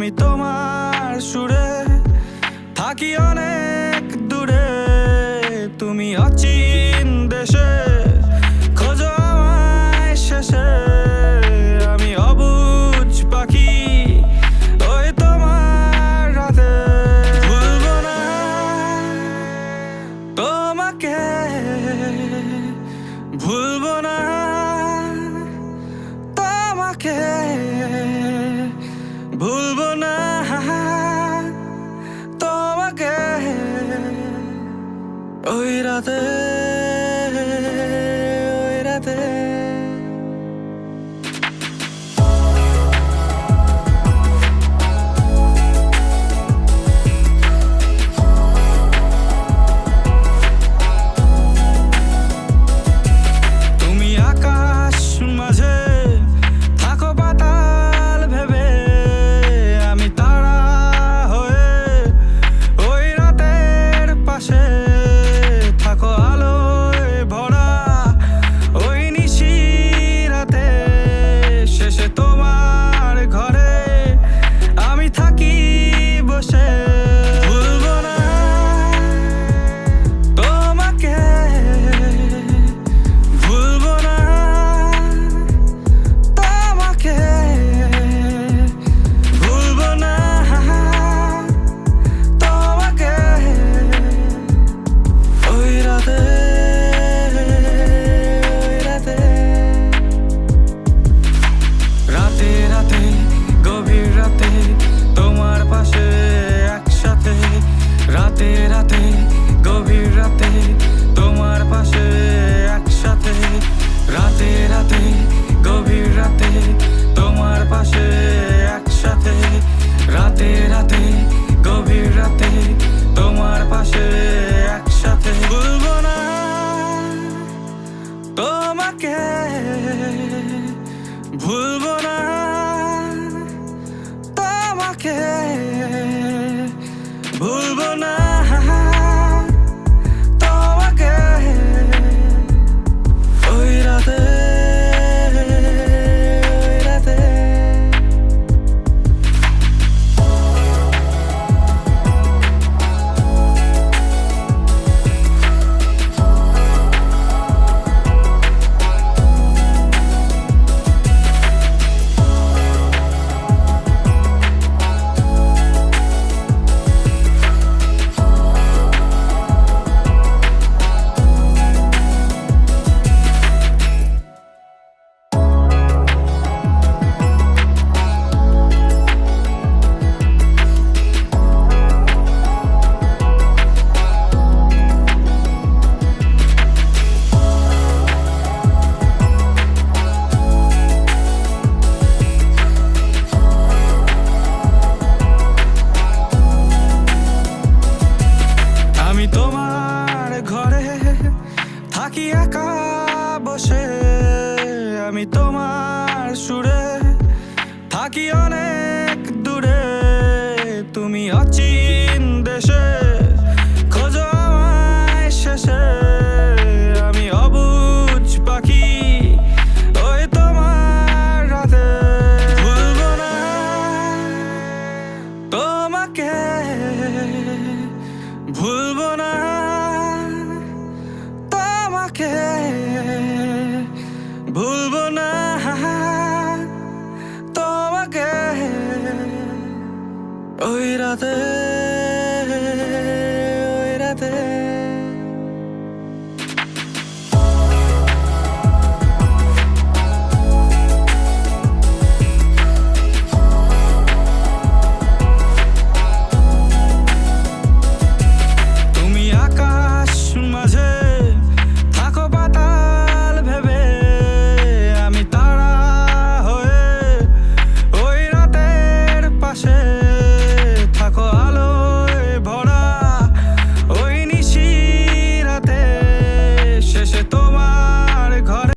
আমি তোমার সুরে থাকি অনেক দূরে। তুমি অচিন দেশে, খোঁজো আমায় শেষে। আমি অবুজ পাখি, ওই তোমার রাতে। ভুলব না তোমাকে, ভুলব other I কি একা বসে আমি তোমার সুরে থাকি অনেক দূরে। তুমি অচির তোকে ভুলবো না। তোমাকে ওই রাতে